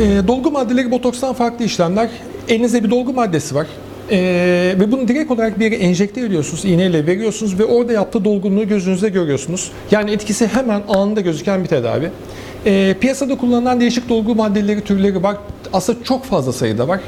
dolgu maddeleri botokstan farklı işlemler. Elinizde bir dolgu maddesi var. E, ve bunu direkt olarak bir yere enjekte ediyorsunuz, iğneyle veriyorsunuz ve orada yaptığı dolgunluğu gözünüzde görüyorsunuz. Yani etkisi hemen anında gözüken bir tedavi. E, piyasada kullanılan değişik dolgu maddeleri türleri var. Aslında çok fazla sayıda var.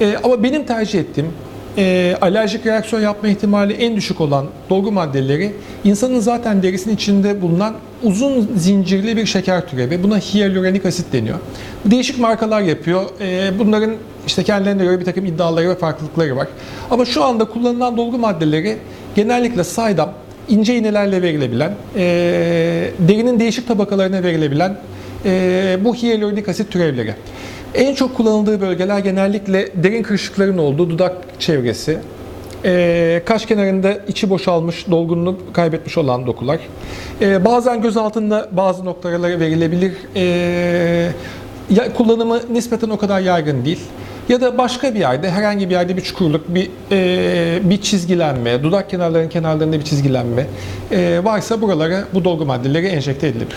E, ama benim tercih ettiğim e, alerjik reaksiyon yapma ihtimali en düşük olan dolgu maddeleri insanın zaten derisinin içinde bulunan uzun zincirli bir şeker türevi. Buna hyaluronik asit deniyor. Değişik markalar yapıyor. E, bunların işte kendilerine göre bir takım iddiaları ve farklılıkları var. Ama şu anda kullanılan dolgu maddeleri genellikle saydam, ince iğnelerle verilebilen, e, derinin değişik tabakalarına verilebilen e, bu hyaluronik asit türevleri. En çok kullanıldığı bölgeler genellikle derin kırışıkların olduğu dudak çevresi, e, kaş kenarında içi boşalmış, dolgunluğu kaybetmiş olan dokular. E, bazen göz altında bazı noktalara verilebilir. E, ya, kullanımı nispeten o kadar yaygın değil. Ya da başka bir yerde, herhangi bir yerde bir çukurluk, bir e, bir çizgilenme, dudak kenarlarının kenarlarında bir çizgilenme e, varsa buralara bu dolgu maddeleri enjekte edilir.